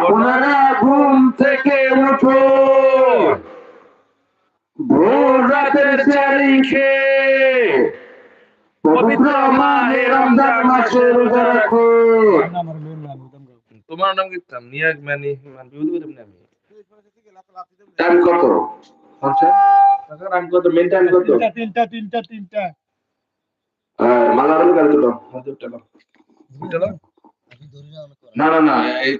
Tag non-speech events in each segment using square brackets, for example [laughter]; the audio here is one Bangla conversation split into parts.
আপনারা ঘুম থেকে উঠো। ভোর রাতের চারি খেয়ে পবিত্র মাহে রমজান মাসে রোজা রাখো। তোমার নাম কিতাম মানি করে আমি। টাইম কত? টাইম কত? মেন টাইম কত? তিনটা তিনটা তিনটা মালারুল তো বুঝলো না না এই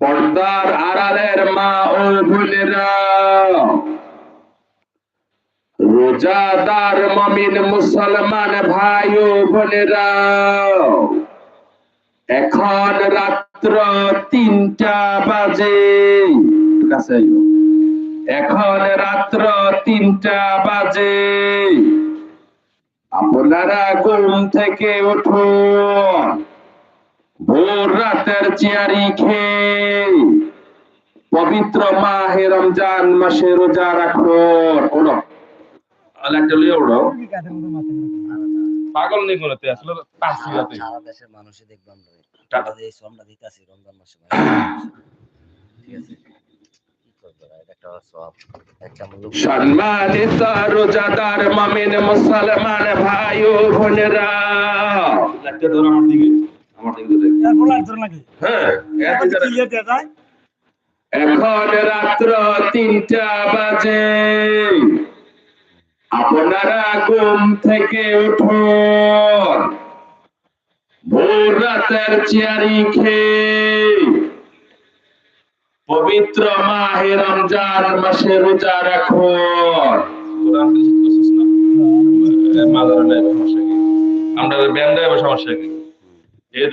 পর্দার আড়ালের মা ও বোনেরা রোজাদার মমিন মুসলমান ভাই ও বোনেরা এখন রাত্র তিনটা বাজে। এখন রাত্র তিনটা বাজে। আপনারা ঘুম থেকে উঠুন। ভোর রাতের চেয়ারি খেয়ে পবিত্র মাহে রমজান মাসে রোজা রাখুন। ওড়ো। লিয়ে ওড়ো। পাগল নেই কোনতে আসলে পাঁচি রাতে সারা দেশের দেখব টাটা। টাকা দিয়ে শ্রমটা দিতেছি রমজান মাসে [clears throat] ঠিক আছে। সম্মানিত রোজাদার মামিন মুসলমান ভাই ও বোনেরা। আমার দিকে আমার দিকে হ্যাঁ এখন রাত্র তিনটা বাজে। আপনারা ঘুম থেকে উঠুন। ভোর রাতের চেয়ারি খেয়ে। পবিত্র মাহে রমজান মাসে রোজা কি? আমরা এই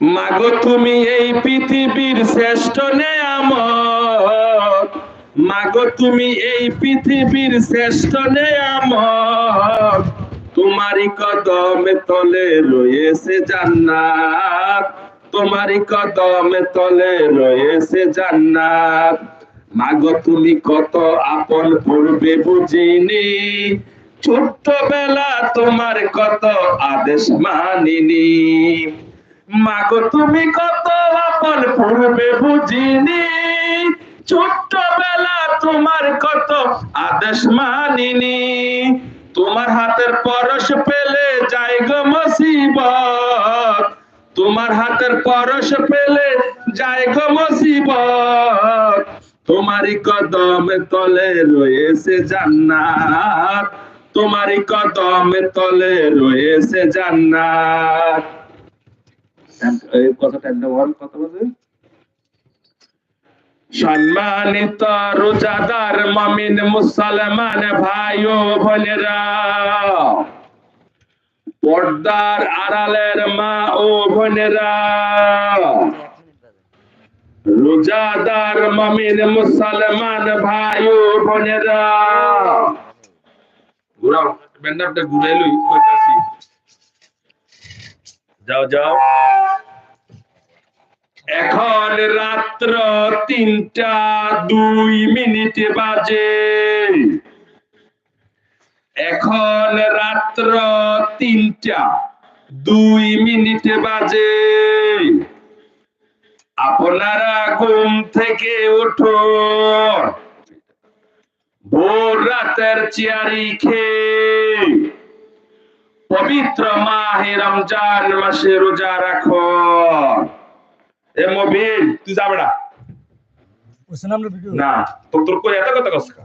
মাগো তুমি এই পৃথিবীর শ্রেষ্ঠ নেয়ামত। মাগো, তুমি এই পৃথিবীর শ্রেষ্ঠ নেয়ামত। তোমারই কদমে তলে রয়েছে জান্নাত। তোমারই কদমে তলে রয়েছে জান্নাত। মাগো, তুমি কত আপন পূর্বে বুঝিনি। ছোট্টবেলা তোমার কত আদেশ মানিনি। মাগো, তুমি কত আপন পূর্বে বুঝিনি। ছোট্টবেলা তোমার কত আদেশ মানিনি। তোমার হাতের পরশ পেলে যাই গো মুসিবত। তোমার হাতের পরশ পেলে যাই গো মুসিবত। তোমারই কদম তলে রয়েছে জান্নাত। তোমারই কদম তলে রয়েছে জান্নাত। এই কথাটা বল কত বলবে? সম্মানিত রোজাদার মমিন মুসলমান ভাই ও বোনেরা, পর্দার আড়ালের মা ও বোনেরা, রোজাদার মমিন মুসলমান ভাই ও বোনেরা, ঘুরাও, ব্যান্ডারটা ঘুরাই লই কইতাছি। যাও যাও। এখন রাত্র তিনটা দুই মিনিট বাজে। এখন রাত্র তিনটা দুই মিনিট বাজে। আপনারা ঘুম থেকে উঠুন ভোর রাতের চেয়ারি খেয়ে পবিত্র মাহে রমজান মাসে রোজা রাখুন এ মবিন তুই যাবে না। না তোর তোর করে এত কথা কসকা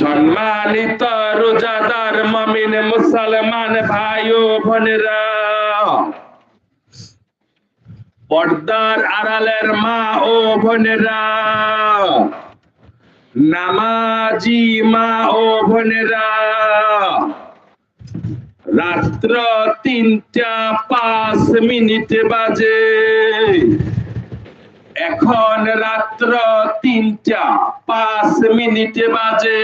সম্মানিত রোজাদার মমিন মুসলমান ভাই ও বোনেরা পর্দার আড়ালের মা ও বোনেরা নামাজি মা ও বোনেরা রাত্র তিনটা পাঁচ মিনিট বাজে। এখন রাত্র তিনটা পাঁচ মিনিট বাজে।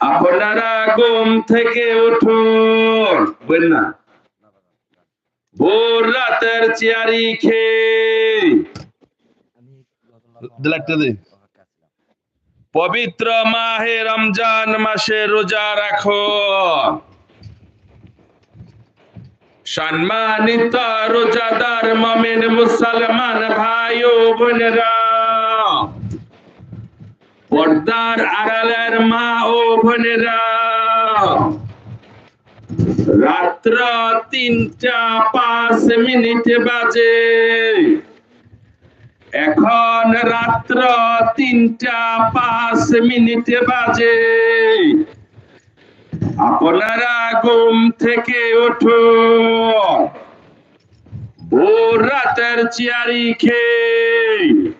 আপনারা ঘুম থেকে উঠুন। না। ভোর রাতের চেয়ারি খেয়ে। পবিত্র মাহে রমজান মাসে রোজা রাখো। সম্মানিত রোজাদার মমিন মুসলমান ভাই ও বোনেরা, পর্দার আড়ালের মা ও বোনেরা, রাত্র তিনটা পাঁচ মিনিট বাজে। এখন রাত্র তিনটা পাঁচ মিনিট বাজে। আপনারা ঘুম থেকে উঠুন ভোর রাতের চিয়ারি খেয়ে।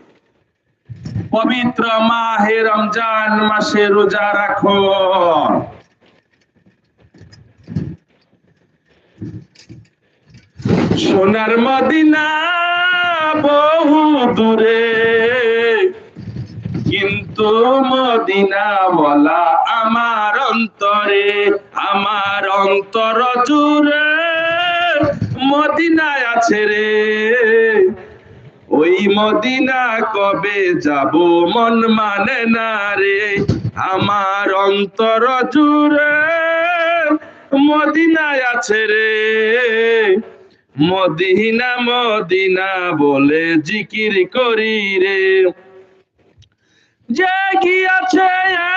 পবিত্র মাহে রমজান মাসে রোজা রাখো। সোনার মদিনা বহু দূরে। কিন্তু মদিনা বলা আমার অন্তরে, আমার অন্তর জুড়ে মদিনায় আছে রে। ওই মদিনা কবে যাব মন মানে না রে। আমার অন্তর জুড়ে মদিনায় আছে রে। মদিনা মদিনা বলে জিকির করি রে। যে গিয়াছে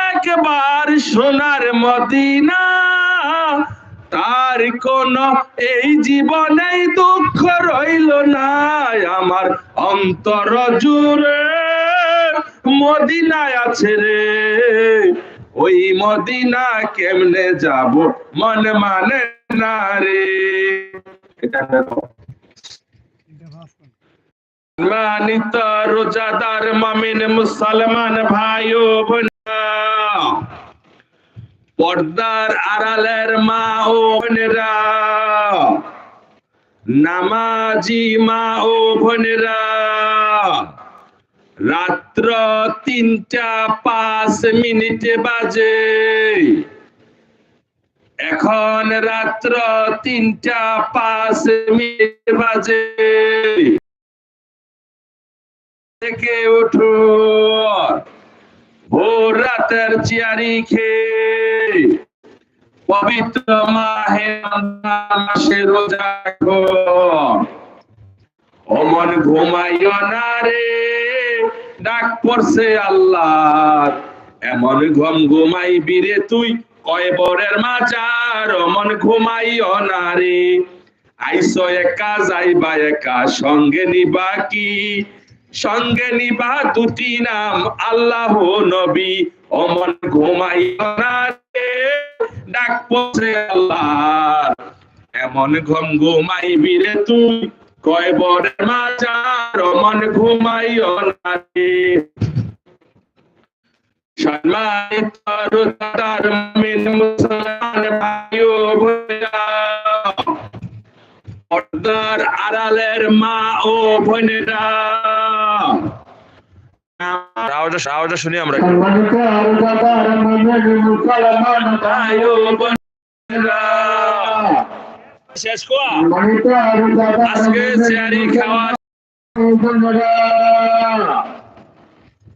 একবার সোনার মদিনা। তার কোন এই জীবনে দুঃখ রইল না, আমার অন্তর জুড়ে মদিনায় আছে রে। ওই মদিনা কেমনে যাব, মন মানে না রে। এটা মানিত রোজাদার মামিন মুসলমান ভাই ও বোনেরা পর্দার আড়ালের মা ও বোনেরা। নামাজি মা ও বোনেরা। রাত্র তিনটা পাঁচ মিনিটে বাজে। এখন রাত্র তিনটা পাঁচ মিনিট বাজে। থেকে উঠো ভোর রাতের চিয়ারি খেয়ে পবিত্র মাহে মাসে রোজা অমন ঘুমাইও না রে, ডাক পড়ছে আল্লাহ। এমন ঘুম ঘুমাইবি রে তুই কয় বরের মাচার অমন ঘুমাইও না রে। আইসো একা, যাইবা একা, সঙ্গে নিবা কি? সঙ্গে নিবা দুটি নাম, আল্লাহ নবী। অমন ঘুমাইও না ডাক পড়ছে আল্লাহ এমন ঘুম ঘুমাইবি রে তুই কয় বরের মাচার অমন ঘুমাইও না সম্মানিত রোজাদার মুমিন মুসলমান ভাই ও বোনেরা পর্দার আড়ালের মা ও বোনেরা। আওয়াজটা শুনি আমরা শেষ কোয়া। আজকে চেয়ারি খাওয়া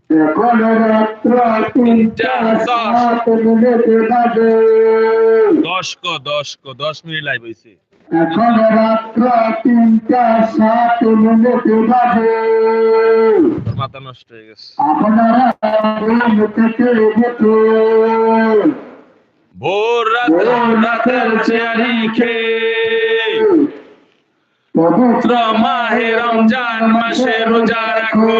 এখন রাত্র তিনটা সাত মিনিট বাজে দশ কো দশ কো দশ মিনিট লাইভ হয়েছে। এখন রাত্র তিনটা সাত মিনিট বাজে মাথা নষ্ট হয়ে গেছে। আপনারা ঘুম থেকে উঠুন ভোর রাত পবিত্র মাহে রমজান মাসে রোজা রাখো।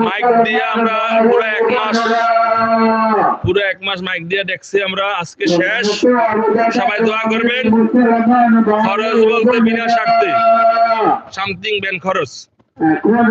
মাইক দিয়ে আমরা পুরো এক মাস পুরো এক মাস মাইক দিয়ে দেখছি আমরা আজকে শেষ সবাই দোয়া করবেন। খরচ বলতে বিনা স্বার্থে। সামথিং ব্যান খরচ এখন